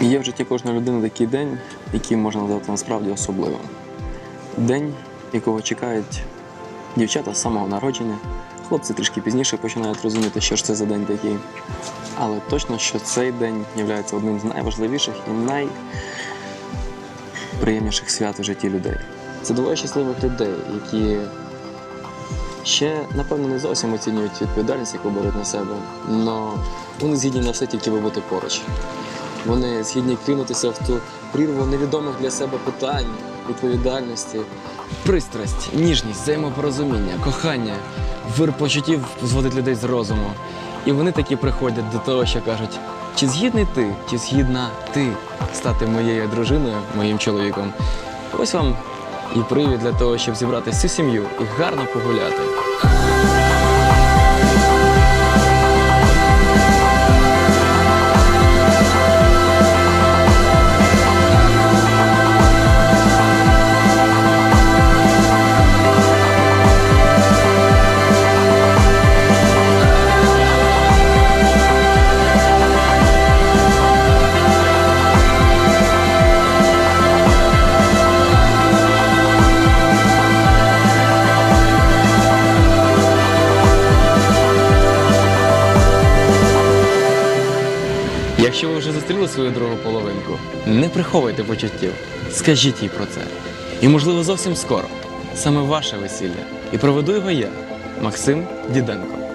Є в житті кожної людини такий день, який можна назвати насправді особливим. День, якого чекають дівчата з самого народження. Хлопці трішки пізніше починають розуміти, що ж це за день такий. Але точно, що цей день є одним з найважливіших і найприємніших свят у житті людей. Це двоє щасливих людей, які ще, напевно, не зовсім оцінюють відповідальність, яку беруть на себе, але вони згідні на все тільки би бути поруч. Вони згідні кинутися в ту прірву невідомих для себе питань, відповідальності. Пристрасть, ніжність, взаємопорозуміння, кохання, вир почуттів зводить людей з розуму. І вони такі приходять до того, що кажуть: чи згідний ти, чи згідна ти стати моєю дружиною, моїм чоловіком? Ось вам і привід для того, щоб зібрати всю сім'ю і гарно погуляти. Якщо ви вже зустріли свою другу половинку, не приховуйте почуттів, скажіть їй про це. І, можливо, зовсім скоро саме ваше весілля. І проведу його я, Максим Діденко.